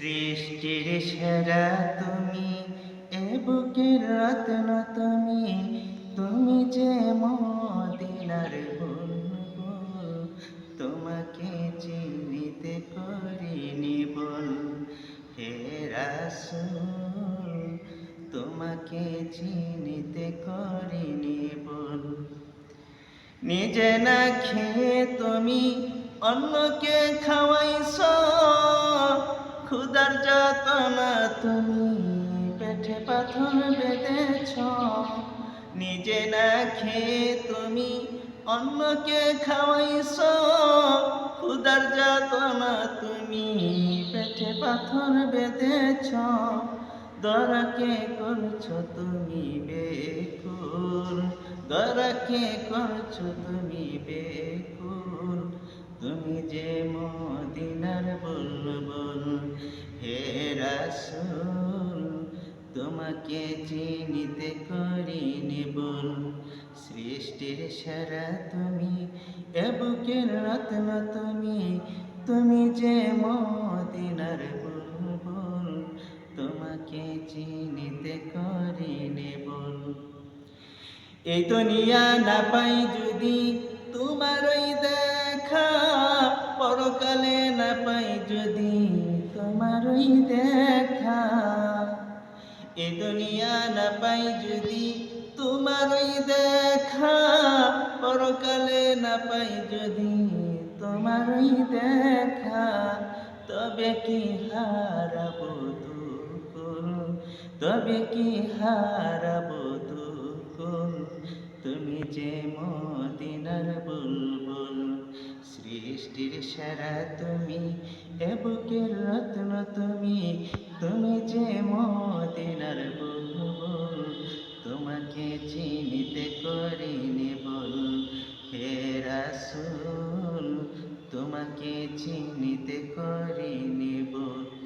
সৃষ্টির সেরা তুমি এ বুকের রত্ন তুমি তুমি যে মদিনার বুলবুল তোমাকে চিনিতে করিনি বল হে রাসূল, তোমাকে চিনিতে করিনি বল নিজে না খেয়ে তুমি অন্যকে খাওয়াইছ ক্ষুদার যাতনা তুমি, পেটে পাথর বেঁধেছ। নিজে না খেয়ে তুমি অন্যকে খাওয়াইছ। ক্ষুদার যাতনা তুমি, পেটে পাথর বেঁধেছ। দরাকে করছ তুমি বেকুল দরাকে করছ তুমি বেকুল রাসূল তোমাকে চিনিতে করিনি বল সৃষ্টির সারা তুমি এ বুকের রত্ন তুমি তুমি যে মদিনার বুলবুল, তোমাকে চিনিতে করিনি বল এই দুনিয়া না পাই যদি তোমার ওই দেখা, পরকালে না পাই যদি তোমার ওই দেখা। এই দুনিয়া না পাই যদি তোমার ওই দেখা, পরকালে না পাই যদি তোমার ওই দেখা, তবে কি হারাবো দুকুল তবে কি হারাবো দুকুল তুমি যে মদিনার বুলবুল, সৃষ্টির সারা তুমি, এ বুকের রত্ন তুমি তুমি যে মদিনার বুলবুল তোমাকে চিনিতে করিনি বল। হে রাসুল তোমাকে চিনিতে করিনি বল।